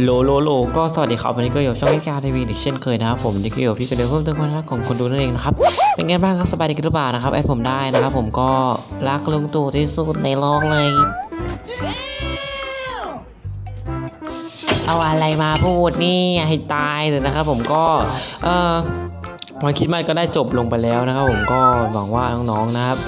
โลโลโลก็สวัสดีครับวันนี้ก็อยู่ช่องวิการทีวีอีกเช่นเคยนะครับผมนี่ก็อยู่พี่กระเดียวเพิ่มเติมความรักของคนดูนั่นเองนะครับเป็นไงบ้างครับสบายดีกันหรือเปล่านะครับแอดผมได้นะครับผมก็รักลุงตู่ที่สุดในโลกเลย เอาอะไรมาพูดนี่ให้ตายเลยนะครับผมก็เออวันคิดมันก็ได้จบลงไปแล้วนะครับผมก็หวังว่าน้องๆนะครับ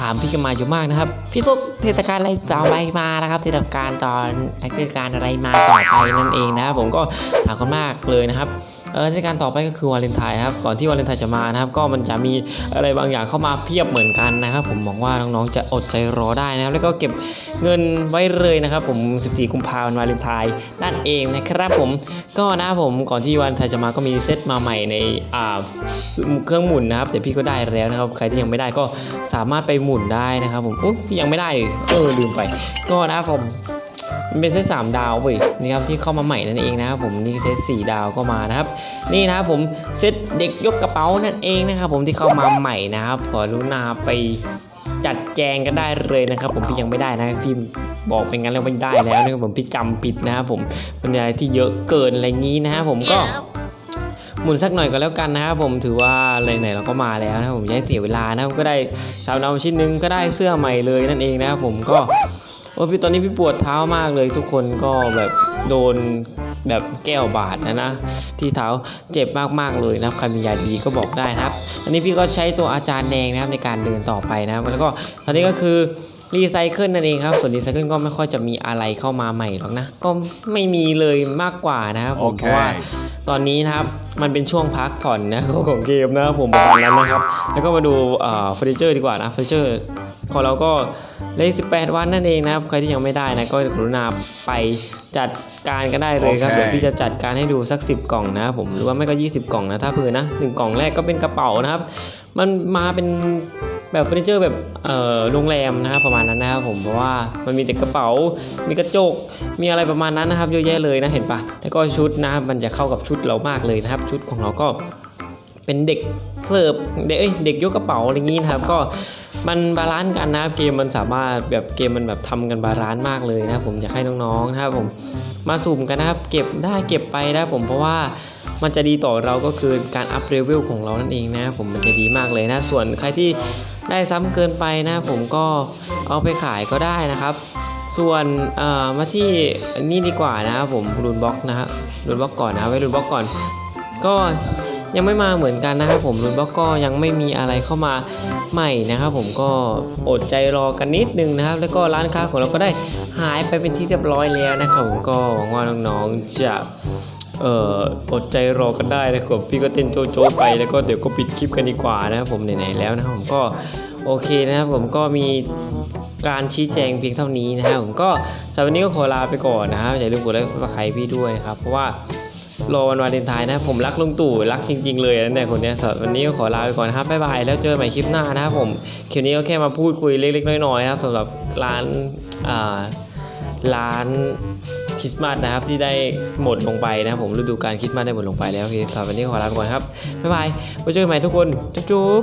ถามพี่กันมาอยู่มากนะครับ พี่ซุกเทศกาลอะไรต่อไปมานะครับ เทศกาลตอนเทศกาลอะไรมาต่อไปนั่นเองนะครับผมก็ถามกันมากเลยนะครับ เออเทศกาลต่อไปก็คือวาเลนไทน์ครับก่อนที่วาเลนไทน์จะมานะครับ ก็มันจะมีอะไรบางอย่างเข้ามาเพียบเหมือนกันนะครับ ผมหวังว่าน้องๆจะอดใจรอได้นะครับ แล้วก็เก็บเงินไว้เลยนะครับ ผม 14 กุมภาพันธ์วาเลนไทน์นั่นเองนะครับผมก็นะผมก่อนที่วาเลนไทน์จะมาก็มีเซตมาใหม่ในอ่าเครื่องหมุนนะครับแต่พี่ก็ได้แล้วนะครับ ใครที่ยังไม่ได้ก็สามารถไปหมุนได้นะครับ ผมอุ๊ยพี่ยังไม่ได้เออลืมไป ก็นะผม มันเป็นเซตสามดาวเว้ยนี่ครับที่เข้ามาใหม่นั่นเองนะครับผมนี่เซตสี่ดาวก็มานะครับ นี่นะครับผมเซตเด็กยกกระเป๋านั่นเองนะครับผมที่เข้ามาใหม่นะครับขอรุณาไปจัดแจงกันได้เลยนะครับ ผมพี่ยังไม่ได้นะพี่บอกเป็นงั้นแล้วไม่ได้แล้วนะครับผมพี่จำผิดนะครับผมเป็นอะไรที่เยอะเกินอะไรงี้นะครับผมก็หมุนสักหน่อยก็แล้วกันนะครับผมถือว่าไหนๆเราก็มาแล้วนะผมอย่าให้เสียเวลานะครับก็ได้สาวดาวชิ้นหนึงก็ได้เสื้อใหม่เลยนั่นเองนะครับผมก็ โอ้พี่ตอนนี้พี่ปวดเท้ามากเลยทุกคนก็แบบโดนแบบแก้วบาดนะนะ ที่เท้าเจ็บมากๆเลยนะครับใครมียาดีก็บอกได้นะครับ อันนี้พี่ก็ใช้ตัวอาจารย์แดงนะครับในการเดินต่อไปนะครับแล้วก็ตอนนี้ก็คือรีไซเคิลนั่นเองครับ ส่วนรีไซเคิลก็ไม่ค่อยจะมีอะไรเข้ามาใหม่หรอกนะ ก็ไม่มีเลยมากกว่านะครับผมเพราะว่าตอนนี้นะครับ มันเป็นช่วงพักผ่อนนะของเกมนะครับผมประมาณนั้นนะครับ แล้วก็มาดูเฟอร์นิเจอร์ดีกว่านะเฟอร์นิเจอร์ ของเราก็เลข18 วันนั่นเองนะครับ ใครที่ยังไม่ได้นะก็กรุณาไปจัดการกันได้เลยครับโอเคเดี๋ยวพี่จะจัดการให้ดูสัก 10 กล่องนะครับผมหรือว่าไม่ก็ 20 กล่องนะถ้าเผื่อนะหนึ่งกล่องแรกก็เป็นกระเป๋านะครับ มันมาเป็นแบบเฟอร์นิเจอร์แบบเอ่อโรงแรมนะครับประมาณนั้นนะครับผมเพราะว่ามันมีแต่กระเป๋า มีกระจก มีอะไรประมาณนั้นนะครับเยอะแยะเลยนะเห็นปะแล้วก็ชุดนะครับมันจะเข้ากับชุดเรามากเลยนะครับ ชุดของเราก็ เป็นเด็กเสิร์ฟเด็กเอ้ยเด็กยกกระเป๋าอะไรอย่างนี้นะครับ ก็มันบาลานซ์กันนะครับเกมมันสามารถแบบเกมมันแบบทำกันบาลานซ์มากเลยนะครับผมอยากให้น้องๆนะครับผมมาสุ่มกันนะครับเก็บได้เก็บไปนะผมเพราะว่ามันจะดีต่อเราก็คือการอัพเลเวลของเรานั่นเองนะผมมันจะดีมากเลยนะ ส่วนใครที่ได้ซ้ำเกินไปนะผมก็เอาไปขายก็ได้นะครับ ส่วนมาที่นี่ดีกว่านะครับผมรูนบล็อกนะฮะรูนบล็อกก่อนนะไว้รูนบล็อกก่อน ก็ ยังไม่มาเหมือนกันนะครับผมรูนบล็อกก็ยังไม่มีอะไรเข้ามาใหม่นะครับผมก็อดใจรอกันนิดนึงนะครับ แล้วก็ร้านค้าของเราก็ได้หายไปเป็นที่เรียบร้อยแล้วนะครับผมก็หวังว่าน้องๆจะเอ่ออดใจรอกันได้นะครับพี่ก็เต้นโจโจไปแล้วก็เดี๋ยวก็ปิดคลิปกันดีกว่านะครับผมไหนๆแล้วนะครับผมก็โอเคนะครับผมก็มีการชี้แจงเพียงเท่านี้นะครับผมก็สำหรับวันนี้ก็ขอลาไปก่อนนะครับอย่าลืมกดไลค์กดซับสไครต์พี่ด้วยนะครับเพราะว่า รอวันวาเลนไทน์นะผมรักลุงตู่รักจริง ๆ เลยนะเนี่ยคนเนี้ยสำหรับวันนี้ก็ขอลาไปก่อนนะครับบ๊ายบายแล้วเจอกันใหม่คลิปหน้านะครับผมคลิปนี้ก็แค่มาพูดคุยเล็ก ๆ น้อยๆนะครับสำหรับร้านอ่าร้านคริสต์มาสนะครับที่ได้หมดลงไปนะครับผมฤดูกาลคริสต์มาสได้หมดลงไปแล้วโอเคสำหรับวันนี้ขอลาไปก่อนครับบ๊ายบายไว้เจอกันใหม่ทุกคนจุ๊บ